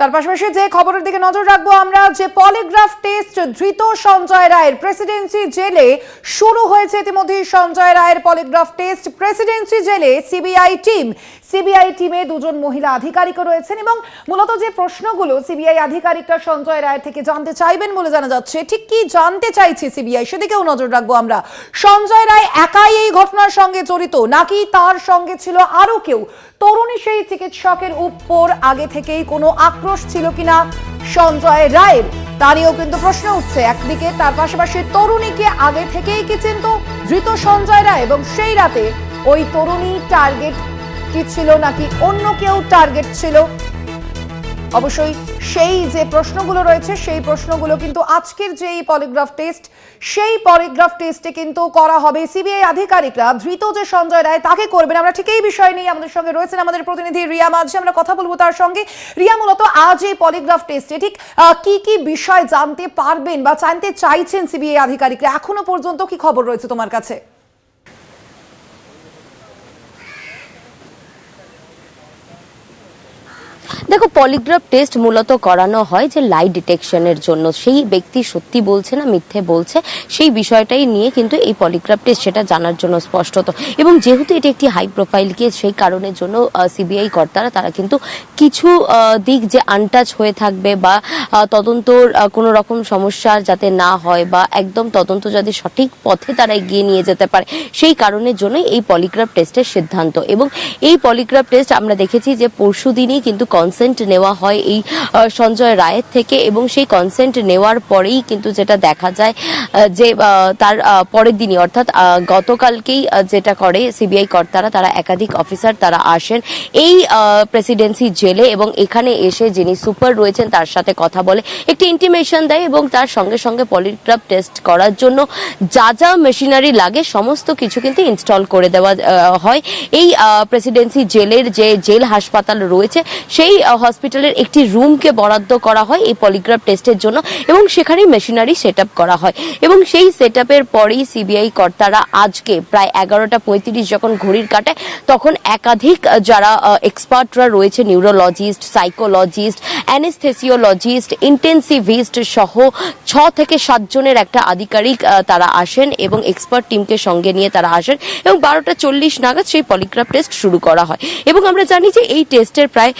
তার পাশাপাশি যে খবরের দিকে নজর রাখব আমরা, যে পলিগ্রাফ টেস্ট ধৃত সঞ্জয় রায়ের প্রেসিডেন্সি জেলে শুরু হয়েছে ইতিমধ্যে সঞ্জয় রায়ের পলিগ্রাফ টেস্ট প্রেসিডেন্সি জেলে সিবিআই টিম সিবিআই টিমে দুজন মহিলা আধিকারিকও রয়েছেন এবং মূলত যে প্রশ্নগুলো সিবিআই আধিকারিকরা সঞ্জয় রায়ের থেকে জানতে চাইবেন বলে জানা যাচ্ছে, ঠিক কি জানতে চাইছে সিবিআই সেদিকেও নজর রাখব আমরা। সঞ্জয় রায় একাই এই ঘটনার সঙ্গে জড়িত, নাকি তার সঙ্গে ছিল আরও কেউ? তরুণী সেই চিকিৎসকের উপর আগে থেকেই কোনো আক্রোশ ছিল কিনা সঞ্জয় রায়ের, তা নিয়েও কিন্তু প্রশ্ন উঠছে। একদিকে তার পাশাপাশি তরুণীকে আগে থেকেই কি চিনত ধৃত সঞ্জয় রায় এবং সেই রাতে ওই তরুণী টার্গেট কি ছিল নাকি অন্য কেউ টার্গেট ছিল? অবশ্যই সেই যে প্রশ্নগুলো রয়েছে, সেই প্রশ্নগুলো কিন্তু আজকের যে এই পলিগ্রাফ টেস্ট, সেই পলিগ্রাফ টেস্টে কিন্তু করা হবে। সিবিআই আধিকারিকরা ধৃত যে সঞ্জয় রায়, তাকে করবেন। আমরা ঠিক এই বিষয় নিয়ে আমাদের সঙ্গে রয়েছেন আমাদের প্রতিনিধি রিয়া মাঝে। আমরা কথা বলব তার সঙ্গে। রিয়া, মূলত আজ এই পলিগ্রাফ টেস্টে ঠিক কি কি বিষয় জানতে পারবেন বা জানতে চাইছেন সিবিআই আধিকারিকরা? এখনও পর্যন্ত কি খবর রয়েছে তোমার কাছে? দেখো পলিগ্রাফ টেস্ট মূলত করানো হয় যে লাই ডিটেকশনের জন্য। সেই ব্যক্তি সত্যি বলছে না মিথ্যে বলছে, সেই বিষয়টাই নিয়ে কিন্তু এই পলিগ্রাফ টেস্ট সেটা জানার জন্য স্পষ্টত। এবং যেহেতু এটি একটি হাই প্রোফাইল কেস সেই কারণের জন্য সিবিআই কর্তারা, তারা কিন্তু কিছু দিক যে আনটাচ হয়ে থাকবে বা তদন্তর কোনো রকম সমস্যা যাতে না হয় বা একদম তদন্ত যাতে সঠিক পথে তারা এগিয়ে নিয়ে যেতে পারে, সেই কারণের জন্য এই পলিগ্রাফ টেস্টের সিদ্ধান্ত। এবং এই পলিগ্রাফ টেস্ট আমরা দেখেছি যে পরশু দিনই কিন্তু কনসেন্ট নেওয়া হয় এই সঞ্জয় রায়ের থেকে এবং সেই কনসেন্ট নেওয়ার পরেই কিন্তু যেটা দেখা যায় যে তার পরের দিনই অর্থাৎ গতকালকেই যেটা করে সিবিআই কর্তারা, তারা একাধিক অফিসার তারা আসেন এই প্রেসিডেন্সি জেলে এবং এখানে এসে যিনি সুপার রয়েছেন তার সাথে কথা বলে, একটি ইন্টিমেশন দেয় এবং তার সঙ্গে সঙ্গে পলিগ্রাফ টেস্ট করার জন্য যা যা মেশিনারি লাগে সমস্ত কিছু কিন্তু ইনস্টল করে দেওয়া হয়। এই প্রেসিডেন্সি জেলের যে জেল হাসপাতাল রয়েছে, সেই হসপিটালের একটি রুমকে বরাদ্দ করা হয় এই পলিগ্রাফ টেস্টের জন্য এবং সেখানেই মেশিনারি সেট করা হয়। এবং সেই সেট পরেই সিবিআই কর্তারা আজকে প্রায় এগারোটা পঁয়ত্রিশ যখন ঘড়ির কাটে তখন একাধিক যারা এক্সপার্টরা রয়েছে নিউরোলজিস্ট সাইকোলজিস্ট অ্যানেস্থেসিওলজিস্ট ইন্টেন্সিভিস্ট সহ ছ থেকে সাতজনের একটা আধিকারিক তারা আসেন এবং এক্সপার্ট টিমকে সঙ্গে নিয়ে তারা আসেন এবং বারোটা চল্লিশ নাগাদ সেই পলিগ্রাফ টেস্ট শুরু করা হয়। এবং আমরা জানি যে এই টেস্টের প্রায়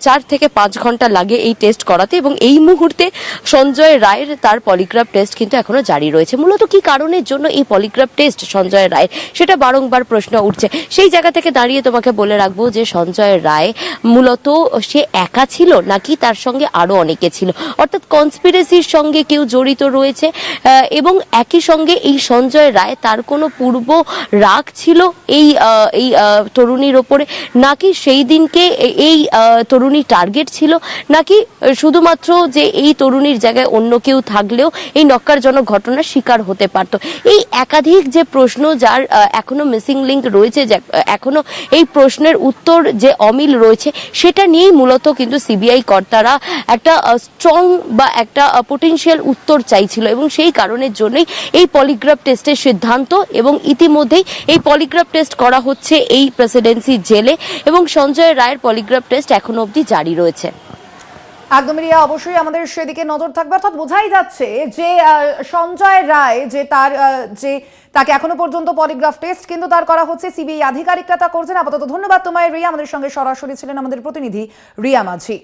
চার থেকে পাঁচ ঘণ্টা লাগে এই টেস্ট করাতে এবং এই মুহূর্তে সঞ্জয় রায়ের তার পলিগ্রাফ টেস্ট কিন্তু এখনও জারি রয়েছে। মূলত কি কারণের জন্য এই পলিগ্রাফ টেস্ট সঞ্জয় রায়? সেটা বারংবার প্রশ্ন উঠছে। সেই জায়গা থেকে দাঁড়িয়ে তোমাকে বলে রাখব যে সঞ্জয় রায় মূলত সে একা ছিল নাকি তার সঙ্গে আরও অনেকে ছিল। অর্থাৎ কনস্পিরেসির সঙ্গে কেউ জড়িত রয়েছে এবং একই সঙ্গে এই সঞ্জয় রায় তার কোনো পূর্ব রাগ ছিল এই এই তরুণীর ওপরে? নাকি সেই দিনকে এই তরুণী টার্গেট ছিল? নাকি শুধুমাত্র যে এই তরুণীর জায়গায় অন্য কেউ থাকলেও এই নক্কারজনক ঘটনার শিকার হতে পারত? এই একাধিক যে প্রশ্ন যার এখনও মিসিং লিঙ্ক রয়েছে এখনও এই প্রশ্নের উত্তর যে অমিল রয়েছে, সেটা নিয়েই মূলত কিন্তু সিবিআই কর্তারা একটা স্ট্রং বা একটা পোটেনশিয়াল উত্তর চাইছিল এবং সেই কারণের জন্যই এই পলিগ্রাফ টেস্টের সিদ্ধান্ত এবং ইতিমধ্যেই এই পলিগ্রাফ টেস্ট করা হচ্ছে এই প্রেসিডেন্সি জেলে এবং সঞ্জয় রায়ের পলিগ্রাফ টেস্ট এখনও অবধি জারি রয়েছে। একদমই রিয়া, অবশ্যই আমাদের সেদিকে নজর থাকবে। অর্থাৎ বোঝাই যাচ্ছে যে সঞ্জয় রায় যে তার যে তাকে এখনও পর্যন্ত পলিগ্রাফ টেস্ট কিন্তু তার করা হচ্ছে, সিবিআই আধিকারিকরা তা করছেন। আপাতত ধন্যবাদ তোমায় রিয়া। আমাদের সঙ্গে সরাসরি ছিলেন আমাদের প্রতিনিধি রিয়া মাঝি।